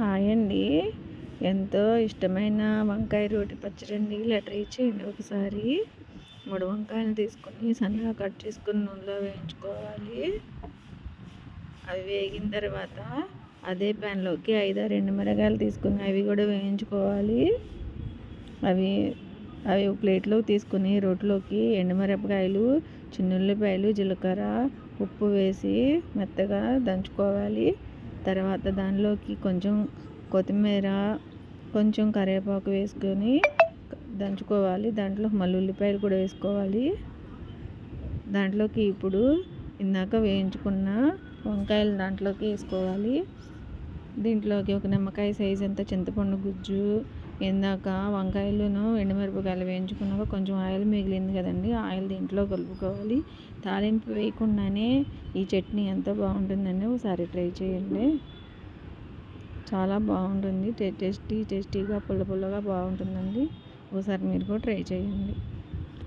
Hi అండి. ఎంతో ఇష్టమైన వంకాయ రోటి పచ్చడి అండి ఇలా ట్రై చేయండి ఒకసారి. మూడు వంకాయలు తీసుకొని సన్నగా కట్ చేసుకుని నూనెలో వేయించుకోవాలి. అవి వేగిన తర్వాత అదే ప్యాన్లోకి ఐదు రెండు మిరగాయలు తీసుకుని అవి కూడా వేయించుకోవాలి. అవి అవి ప్లేట్లో తీసుకుని రోట్లోకి ఎండుమిరపకాయలు చిన్నుల్లిపాయలు జీలకర్ర ఉప్పు వేసి మెత్తగా దంచుకోవాలి. తర్వాత దానిలోకి కొంచెం కొత్తిమీర కొంచెం కరివేపాకు వేసుకొని దంచుకోవాలి. దాంట్లో మళ్ళీ ఉల్లిపాయలు కూడా వేసుకోవాలి. దాంట్లోకి ఇప్పుడు ఇందాక వేయించుకున్న వంకాయలు దాంట్లోకి వేసుకోవాలి. దీంట్లోకి ఒక నిమ్మకాయ సైజ్ అంత చింతపండు గుజ్జు ఇందాక వంకాయలను ఎండుమిరపకాయలు వేయించుకున్నాక కొంచెం ఆయిల్ మిగిలింది కదండి. ఆయిల్ దీంట్లో కలుపుకోవాలి. తాలింపు వేయకుండానే ఈ చట్నీ ఎంత బాగుంటుందండి ఒకసారి ట్రై చేయండి. చాలా బాగుంటుంది. టేస్టీ టేస్టీగా పుల్ల పుల్లగా బాగుంటుందండి. ఒకసారి మీరు కూడా ట్రై చేయండి.